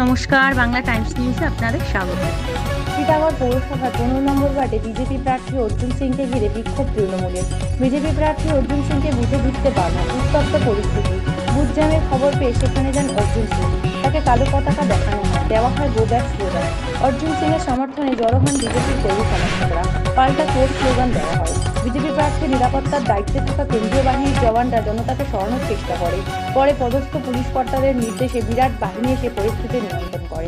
নমস্কার, বাংলা টাইমস নিউজে আপনাদের স্বাগত। টিটাগড় পৌরসভার পনেরো নম্বর ওয়ার্ডে বিজেপি প্রার্থী অর্জুন সিংকে ঘিরে বিক্ষোভ তৃণমূলের বিজেপি প্রার্থী অর্জুন সিংকে বুঝে দিতে পারে না, উত্তপ্ত পরিস্থিতি। বুথ জ্যামের খবর পেয়ে সেখানে যান অর্জুন সিং। তাকে কালো পতাকা দেখানো হয়, দেওয়া হয় গো ব্যাক অর্জুন সিংয়ের সমর্থনে জড়ো হন বিজেপির কর্মী সমর্থকরা। পাল্টা চোর স্লোগান দেওয়া হয়। বিজেপি প্রার্থীর নিরাপত্তার দায়িত্বে থাকা কেন্দ্রীয় বাহিনীর জওয়ানরা জনতাকে সরানোর চেষ্টা করে। পরে পদস্থ পুলিশ কর্তাদের নির্দেশে বিরাট বাহিনী এসে পরিস্থিতি নিয়ন্ত্রণ করে।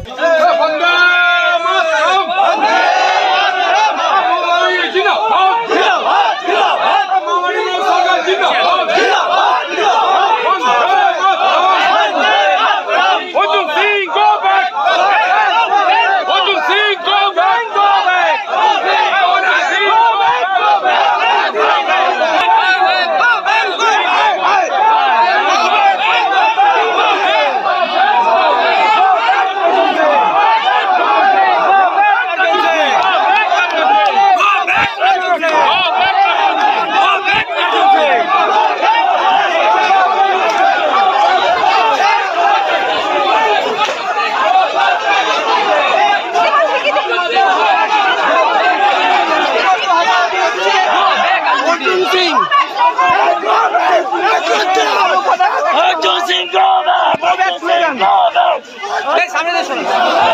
সামনে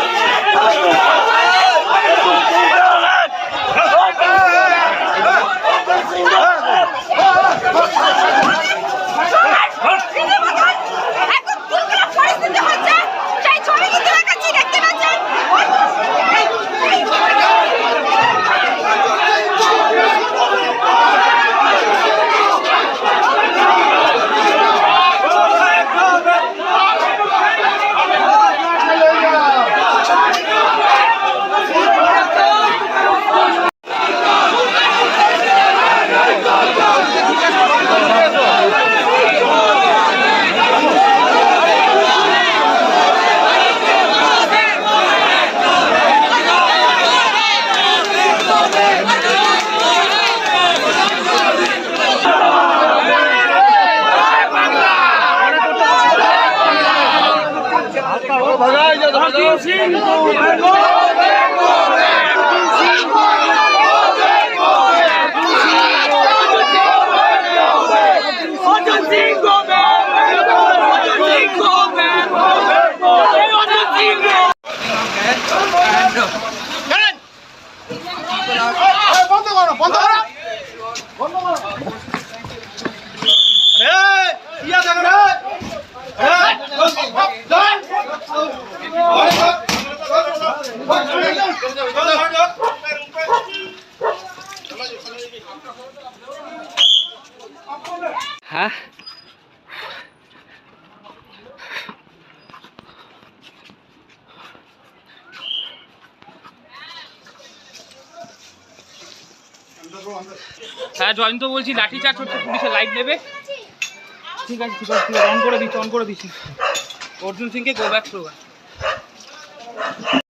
অর্জুন সিং গোবা অর্জুন সিং গোবা অর্জুন সিং হ্যাঁ জয়ন্ত বলছি লাঠি চার্জ হচ্ছে, পুলিশে লাইট দেবে ঠিক আছে ঠিক আছে অন করে দিচ্ছি অন করে দিচ্ছি। অর্জুন সিংকে গো ব্যাক স্লোগান